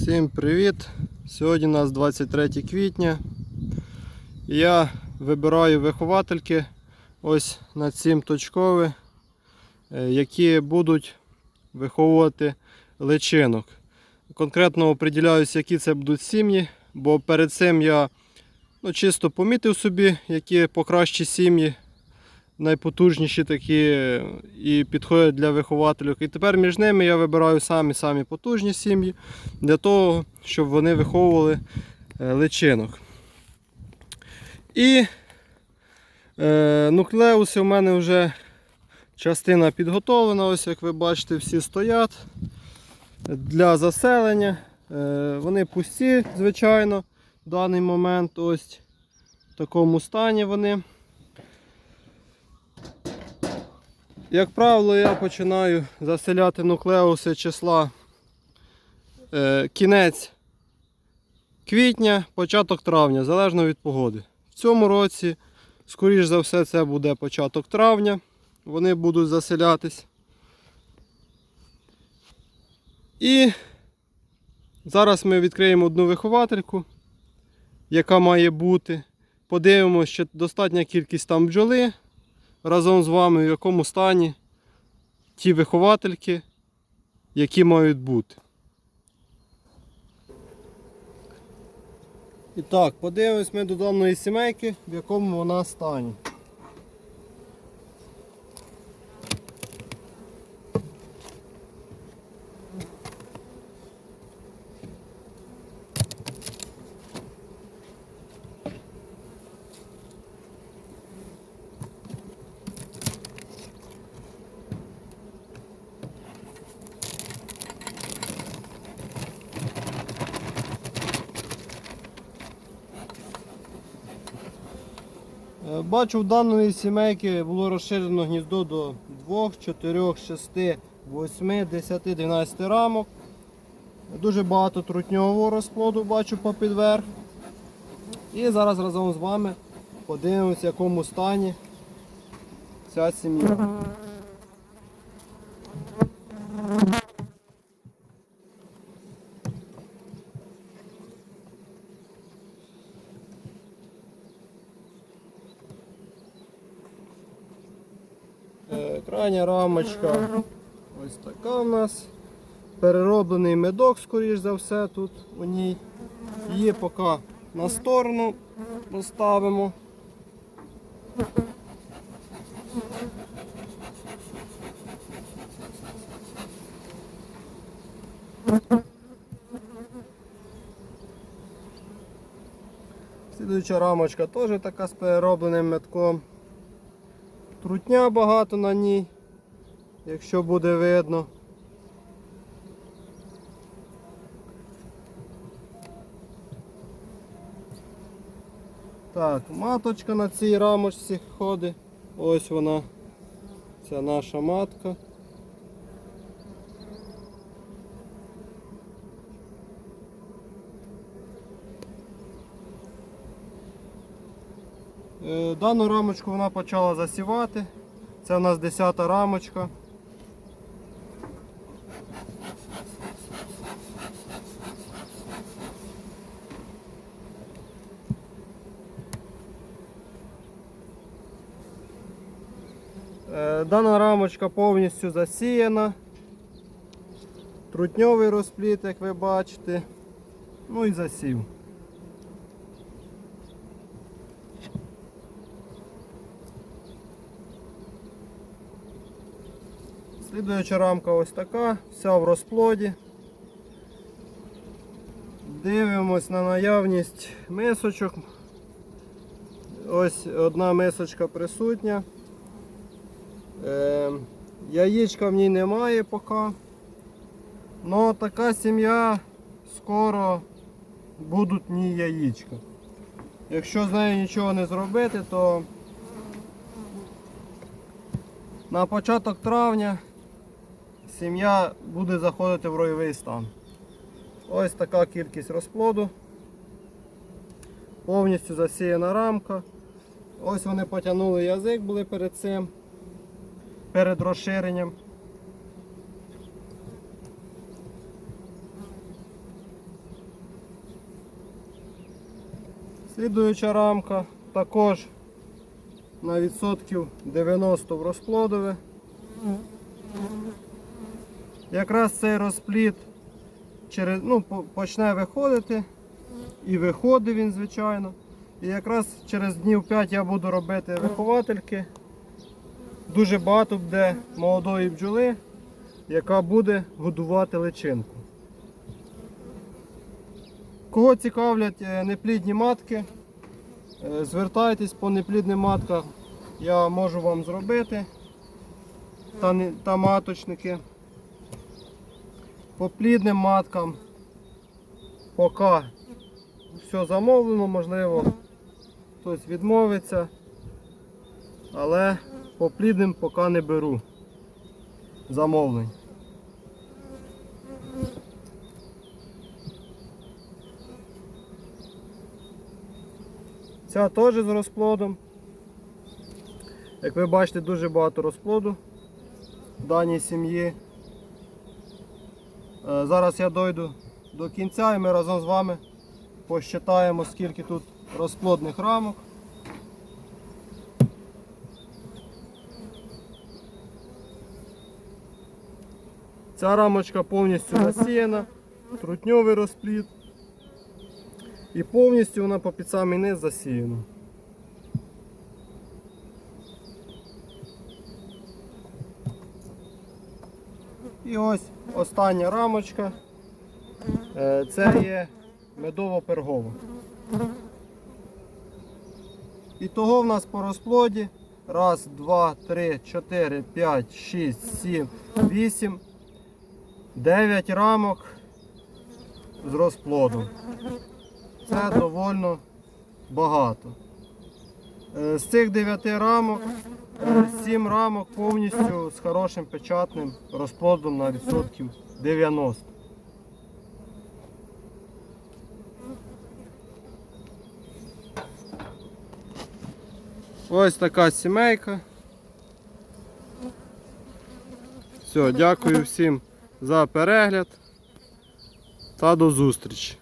Всім привіт! Сьогодні у нас 23 квітня. Я вибираю виховательки ось на 7 точкові, е, які будуть виховувати личинок. Конкретно определяюсь, які це будуть сім'ї, бо перед цим я ну, чисто помітив собі, які покращі сім'ї, найпотужніші такі і підходять для вихователів. І тепер між ними я вибираю самі самі потужні сім'ї для того, щоб вони виховували е, личинок. І е, нуклеуси у мене вже частина підготовлена, ось як ви бачите, всі стоять для заселення. Е, вони пусті, звичайно, в даний момент ось в такому стані вони. Як правило, я починаю заселяти нуклеуси числа е, кінець квітня, початок травня, залежно від погоди. В цьому році, скоріш за все, це буде початок травня. Вони будуть заселятись. І зараз ми відкриємо одну виховательку, яка має бути. Подивимося, що достатня кількість там бджоли разом з вами, в якому стані ті виховательки, які мають бути. І так, подивимось ми до даної сімейки, в якому вона стані. Бачу, в даної сімейки було розширено гніздо до 2, 4, 6, 8, 10, 12 рамок. Дуже багато трутньового розплоду бачу по підверх. І зараз разом з вами подивимося, в якому стані ця сім'я. Е, Крайня рамочка ось така в нас. Перероблений медок, скоріш за все, тут у ній. Її поки на сторону поставимо. Слідуюча рамочка теж така з переробленим метком. Трутня багато на ній, якщо буде видно. Так, маточка на цій рамочці ходить. Ось вона. ця наша матка. Дану рамочку вона почала засівати. Це у нас 10 рамочка. Е, Дана рамочка повністю засіяна. Трутньовий розпліт, як ви бачите. Ну і засів. Слідуюча рамка ось така, вся в розплоді. Дивимось на наявність мисочок. Ось одна мисочка присутня. Е, яєчка в ній немає поки. Но така сім'я скоро будуть в ній яєчка. Якщо з нею нічого не зробити, то на початок травня сім'я буде заходити в ройовий стан. Ось така кількість розплоду. Повністю засіяна рамка. Ось вони потягнули язик, були перед цим, перед розширенням. Слідуюча рамка також на відсотків 90 в розплодове. Якраз цей розплід через, ну, почне виходити. І виходить він, звичайно. І якраз через днів 5 я буду робити виховательки. Дуже багато буде молодої бджоли, яка буде годувати личинку. Кого цікавлять е, неплідні матки, е, звертайтесь по неплідним маткам, я можу вам зробити та, та маточники. По плідним маткам поки все замовлено, можливо, хтось відмовиться, але по плідним поки не беру замовлень. Ця теж з розплодом. Як ви бачите, дуже багато розплоду в даній сім'ї. Е, Зараз я дойду до кінця і ми разом з вами посчитаємо, скільки тут розплодних рамок. Ця рамочка повністю насіяна, трутньовий розплід. І повністю вона по під самий низ засіяна. І ось остання рамочка. Е, Це є медово-пергова. І того в нас по розплоді. Раз, два, три, чотири, п'ять, шість, сім, вісім, дев'ять рамок з розплодом. Це довольно багато. Е, З цих 9 рамок 7 рамок повністю з хорошим печатним розплодом на відсотків 90. Ось така сімейка. Все, дякую всім за перегляд та до зустрічі.